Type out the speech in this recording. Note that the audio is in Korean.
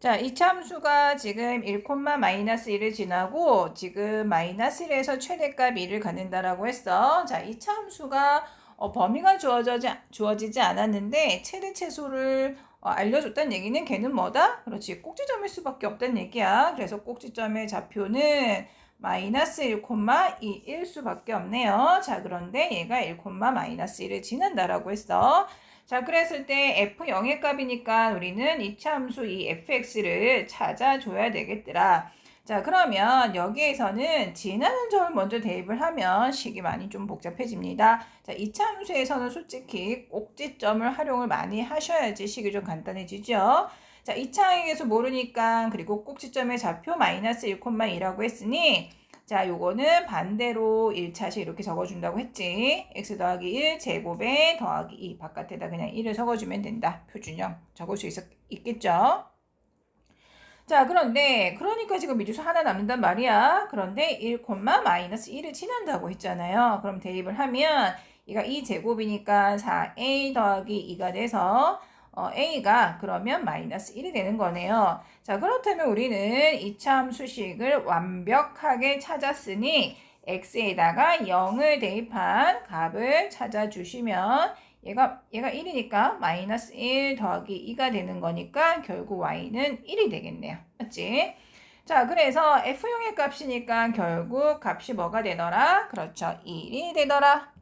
자, 이차 함수가 지금 1, 마이너스 1을 지나고 지금 마이너스 1에서 최대값 1을 갖는다라고 했어. 자, 이차 함수가 어, 범위가 주어지지, 주어지지 않았는데 최대 최소를 어, 알려줬다는 얘기는 걔는 뭐다? 그렇지. 꼭지점일 수밖에 없다는 얘기야. 그래서 꼭지점의 좌표는 마이너스 1,2일 수밖에 없네요. 자, 그런데 얘가 1, 마이너스 1을 지난다라고 했어. 자, 그랬을 때 f 0의 값이니까 우리는 이차 함수 이 fx를 찾아줘야 되겠더라. 자, 그러면 여기에서는 지나는 점을 먼저 대입을 하면 식이 많이 좀 복잡해집니다. 자, 이차 함수에서는 솔직히 꼭지점을 활용을 많이 하셔야지 식이 좀 간단해지죠. 자, 이차항에서 모르니까 그리고 꼭지점의 좌표 마이너스 1,2라고 했으니 자, 요거는 반대로 1차식 이렇게 적어준다고 했지. x 더하기 1 제곱에 더하기 2 바깥에다 그냥 1을 적어주면 된다. 표준형 적을 수 있, 있겠죠? 자, 그런데 그러니까 지금 미주수 하나 남는단 말이야. 그런데 1, 마이너스 1을 지난다고 했잖아요. 그럼 대입을 하면 얘가 2 제곱이니까 4a 더하기 2가 돼서 어, a가 그러면 마이너스 1이 되는 거네요. 자, 그렇다면 우리는 이차 수식을 완벽하게 찾았으니 x에다가 0을 대입한 값을 찾아주시면 얘가 얘가 1이니까 마이너스 1 더하기 2가 되는 거니까 결국 y는 1이 되겠네요. 맞지? 자, 그래서 f형의 값이니까 결국 값이 뭐가 되더라? 그렇죠. 1이 되더라.